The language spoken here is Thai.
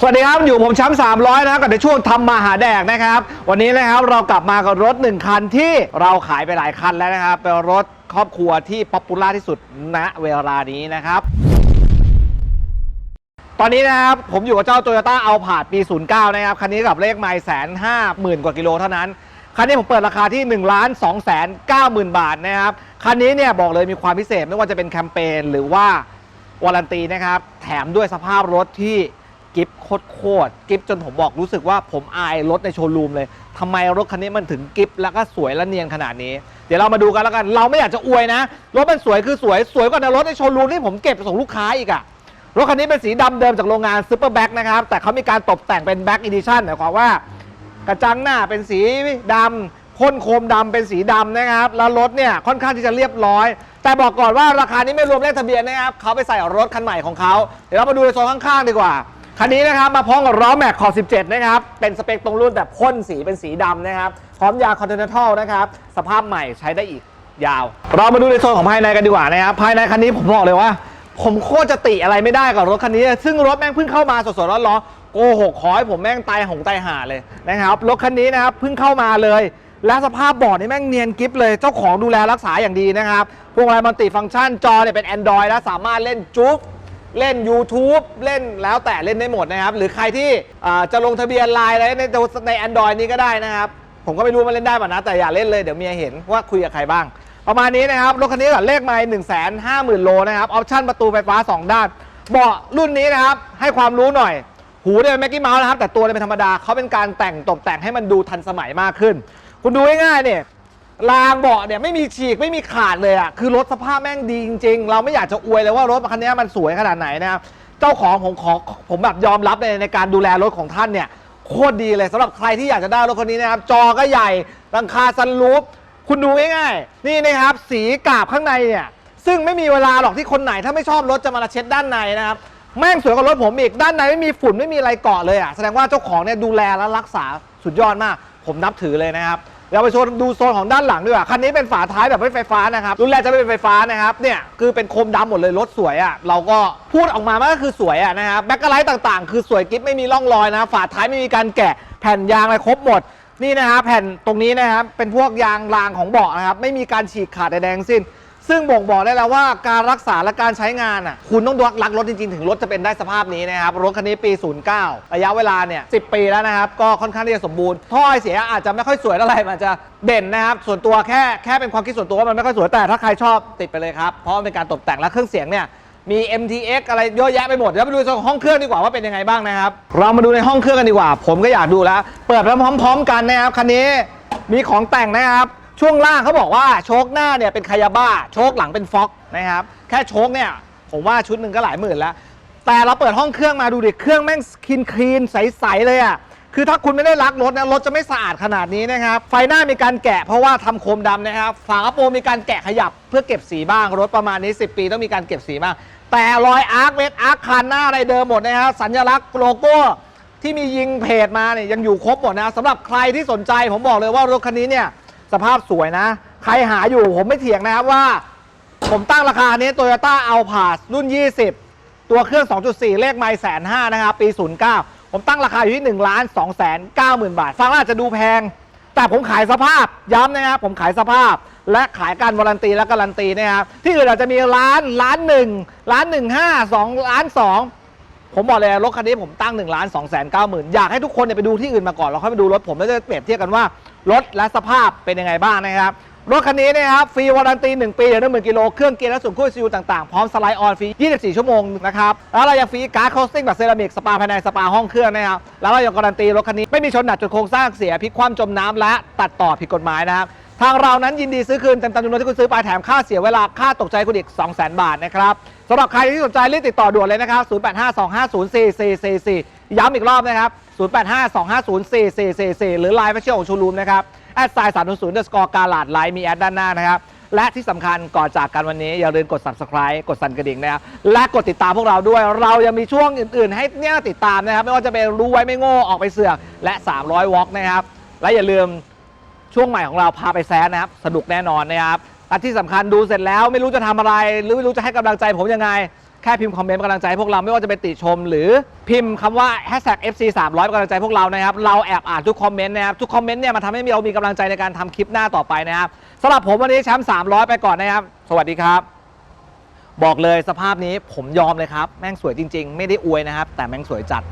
สวัสดีครับอยู่ผมชมป์300นะครับกับในช่วงทำมาหาแดกนะครับ วันนี้นะครับเรากลับมากับรถหนึ่งคันที่เราขายไปหลายคันแล้วนะครับเป็นรถครอบครัวที่ป๊อปปูล่าที่สุดณเวลานี้นะครับ ตอนนี้นะครับผมอยู่กับเจ้า Toyota a l p a r d ปี 09 นะครับ คันนี้กับเลขไมล์แสนห้าหมื่นกว่ากิโลเท่านั้น คันนี้ผมเปิดราคาที่1นึ่งล้านสองแสนเก้าหมื่นบาทนะครับ คันนี้เนี่ยบอกเลยมีความพิเศษไม่ว่าจะเป็นแคมเปญหรือว่าวารันตีนะครับ แถมด้วยสภาพรถที่กิฟโคตรโคตรกิฟจนผมบอกรู้สึกว่าผมอายรถในโชว์รูมเลยทำไมรถคันนี้มันถึงกิฟแล้วก็สวยและเนียนขนาดนี้ เดี๋ยวเรามาดูกันแล้วกัน เราไม่อยากจะอวยนะ รถมันสวยคือสวยสวยกว่าในรถในโชว์รูมที่ผมเก็บส่งลูกค้าอีกอะรถคันนี้เป็นสีดำเดิมจากโรงงานซูเปอร์แบ็กนะครับ แต่เขามีการตกแต่งเป็นแบ็กอีดิชั่นหมายความว่า กระจังหน้าเป็นสีดำพ่นโคมดำเป็นสีดำนะครับ แล้วรถเนี่ยค่อนข้างที่จะเรียบร้อย แต่บอกก่อนว่าราคานี้ไม่รวมเลขทะเบียนนะครับเขาไปใส่รถคันใหม่ของเขาเดี๋ยวเรามาดูในโซนข้างๆดีกว่าคันนี้นะครับมาพร้อมกับล้อแม็กขอบ17 นะครับ เป็นสเปคตรงรุ่นแบบพ่นสีเป็นสีดำนะครับ พร้อมยางคอนเทนเนอร์นะครับ สภาพใหม่ใช้ได้อีกยาว เรามาดูในโซนของภายในกันดีกว่านะครับ ภายในคันนี้ผมบอกเลยว่า ผมโคตรจะติอะไรไม่ได้กับรถคันนี้ ซึ่งรถแม่งเพิ่งเข้ามาสดๆร้อนๆ กหกขอให้ผมแม่งตายหงตายห่าเลยนะครับรถคันนี้นะครับเพิ่งเข้ามาเลย และสภาพบอร์ดนี่แม่งเนียนกริฟเลยเจ้าของดูแลรักษาอย่างดีนะครับพวงมาลัยมัลติฟังก์ชันจอเนี่ยเป็น Android และสามารถเล่นจุ๊บเล่น YouTube เล่นแล้วแต่เล่นได้หมดนะครับ หรือใครที่จะลงทะเบียนไลน์อะไรในใน Android นี้ก็ได้นะครับ ผมก็ไม่รู้มันเล่นได้ป่ะนะ แต่อย่าเล่นเลยเดี๋ยวเมียเห็นว่าคุยกับใครบ้าง ประมาณนี้นะครับ รถคันนี้กับเลขไมล์หนึ่งแสนห้าหมื่นโลนะครับ ออปชั่นประตูไฟฟ้า 2 ด้าน เบาะรุ่นนี้นะครับ ให้ความรู้หน่อย หูเนี่ยเป็นแม็กกี้เมาส์นะครับ แต่ตัวเนี่ยเป็นธรรมดาเขาเป็นการแต่งตกแต่งให้มันดูทันสมัยมากขึ้น คุณดูง่ายๆเนี่ยรางเบาะเนี่ยไม่มีฉีกไม่มีขาดเลยอะคือรถสภาพแม่งดีจริง ๆ เราไม่อยากจะอวยเลยว่ารถคันนี้มันสวยขนาดไหนนะครับเจ้าของผมขอผมแบบยอมรับในในการดูแลรถของท่านเนี่ยโคตรดีเลยสำหรับใครที่อยากจะได้รถคันนี้นะครับจอก็ใหญ่รังคาซันรูฟคุณดูง่ายๆนี่นะครับสีกาบข้างในเนี่ยซึ่งไม่มีเวลาหรอกที่คนไหนถ้าไม่ชอบรถจะมาเช็ดด้านในนะครับ แม่งสวยกว่ารถผมอีก ด้านในไม่มีฝุ่นไม่มีอะไรเกาะเลยอะ แสดงว่าเจ้าของเนี่ยดูแลและรักษาสุดยอดมาก ผมนับถือเลยนะครับเดี๋ยวไปชว์ดูโซนของด้านหลังดีกว่า คันนี้เป็นฝาท้ายแบบไม่ไฟฟ้านะครับ รุ่นแรกจะไม่เป็นไฟฟ้านะครับ เนี่ยคือเป็นโคมดำหมดเลยรถสวยอะ เราก็พูดออกมามันก็คือสวยอะนะครับ แบ็คไลท์ต่างๆ คือสวยกิ๊บไม่มีร่องรอยนะ ฝาท้ายไม่มีการแกะ แผ่นยางอะไรครบหมด นี่นะฮะแผ่นตรงนี้นะครับ เป็นพวกยางรางของเบาะนะครับ ไม่มีการฉีกขาดใดๆทั้งสิ้น ซึ่งบ่งบอกได้แล้วว่าการรักษาและการใช้งานอะคุณต้องรักรถจริงๆ ถึงรถจะเป็นได้สภาพนี้นะครับ รถคันนี้ปี 09 ระยะเวลาเนี่ย10ปีแล้วนะครับ ก็ค่อนข้างที่จะสมบูรณ์ท่อไอเสียอาจจะไม่ค่อยสวยเท่าไหร่มันจะเด่นนะครับ ส่วนตัวแค่แค่เป็นความคิดส่วนตัวว่ามันไม่ค่อยสวยแต่ถ้าใครชอบติดไปเลยครับเพราะมันเป็นการตกแต่งและเครื่องเสียงเนี่ยมี MTX อะไรเยอะแยะไปหมดเดี๋ยวไปดูในห้องเครื่องดีกว่าว่าเป็นยังไงบ้างนะครับ เรามาดูในห้องเครื่องกันดีกว่า ผมก็อยากดูแล้ว เปิดพร้อมๆ กันนะครับ คันนี้มีของแต่งนะครับ ช่วงล่างเขาบอกว่าโชคหน้าเนี่ยเป็นคายาบ้า โชคหลังเป็นฟ็อกนะครับ แค่โชคเนี่ย ผมว่าชุดหนึ่งก็หลายหมื่นแล้ว แต่เราเปิดห้องเครื่องมาดูดิ เครื่องแม่งคลีนคลีนใส ๆ เลยอะ คือถ้าคุณไม่ได้รักรถนะ รถจะไม่สะอาดขนาดนี้นะครับ ไฟหน้ามีการแกะเพราะว่าทำโคมดำนะครับ ฝากระโปรงมีการแกะขยับเพื่อเก็บสีบ้าง รถประมาณนี้ 10 ปีต้องมีการเก็บสีบ้าง แต่รอยอาร์คเวทอาร์คคันหน้าอะไรเดิมหมดนะครับ สัญลักษณ์โลโก้ที่มียิงเพจมาเนี่ยยังอยู่ครบหมดนะสำหรับใครที่สนใจผมบอกเลยว่ารถคันนี้เนี่ย สภาพสวยนะ ใครหาอยู่ผมไม่เถียงนะครับว่า ผมตั้งราคานี้ Toyota a l p a s รุ่น 20 ตัวเครื่อง 2.4 เลขไม่แสนห้านะครับ ปี 09 ผมตั้งราคาอยู่ที่1ล้าน2แสน9หมื่นบาท ฟังอาจจะดูแพง แต่ผมขายสภาพย้ำนะครับผมขายสภาพ และขายการวารันตีและการันตีนะครับที่อื่นอาจจะมีล้านล้านหนึ่งล้านหนึ่งห้าสองล้านสอง ผมบอกเลยรถคันนี้ผมตั้ง1นึ่งล้านสองแสนเก้าหมื่นอยากให้ทุกคนเนี่ยไปดูที่อื่นมาก่อนแล้วค่อยไปดูรถผมแล้วจะเปรียบเทียบกันว่ารถและสภาพเป็นยังไงบ้างนะครับรถคันนี้นะครับฟรีวารันตี 1 ปีเดี๋ยวหนึ่งหมื่นกิโลเครื่องเกียร์และส่วนควบซีลต่างๆ พร้อมสไลด์ออนฟรี 24 ชั่วโมงนะครับ แล้วเรายังฟรีการ์ดโคสติ้งแบบเซรามิก สปาภายใน สปาห้องเครื่องนะครับ แล้วเรายังการันตีรถคันนี้ ไม่มีชนหนักจนโครงสร้างเสียพลิกคว่ำจมน้ำและตัดต่อผิดกฎหมายนะครับ ทางเรานั้นยินดีซื้อคืนเต็มจำนวนที่คุณซื้อไปแถมค่าเสียเวลาค่าตกใจคุณอีก 200,000 บาทนะครับสำหรับใครที่สนใจรีบติดต่อด่วนเลยนะครับ 0852504444 ย้ำอีกรอบนะครับ 0852504444 หรือไลน์แฟชชั่นของชูรูมนะครับแอดไซน์สามศูนย์เดอร์สกอร์การลาดไลน์มีแอดด้านหน้านะครับ และที่สำคัญก่อนจากกันวันนี้ อย่าลืมกด subscribe กดสั่นกระดิ่งนะครับ และกดติดตามพวกเราด้วย เรายังมีช่วงอื่น ๆ ให้เนี่ยติดตามนะครับ ไม่ว่าจะเป็นรู้ไว้ไม่โง่ออกไปเสือกและ 300วอล์กนะครับ และอย่าลืม ช่วงใหม่ของเราพาไปแซนนะครับ สนุกแน่นอนนะครับและที่สำคัญดูเสร็จแล้วไม่รู้จะทำอะไร หรือไม่รู้จะให้กำลังใจผมยังไง แค่พิมพ์คอมเมนต์กำลังใจให้พวกเราไม่ว่าจะเป็นติชม หรือพิมพ์คำว่า hashtag FC 300กำลังใจพวกเรานะครับ เราแอบอ่านทุกคอมเมนต์นะครับ ทุกคอมเมนต์เนี่ยมันทำให้เรามีกำลังใจในการทำคลิปหน้าต่อไปนะครับสำหรับผมวันนี้แชมป์300 ไปก่อนนะครับ สวัสดีครับ บอกเลยสภาพนี้ผมยอมเลยครับ แม่งสวยจริง ๆ ไม่ได้อวยนะครับ แต่แม่งสวยจัด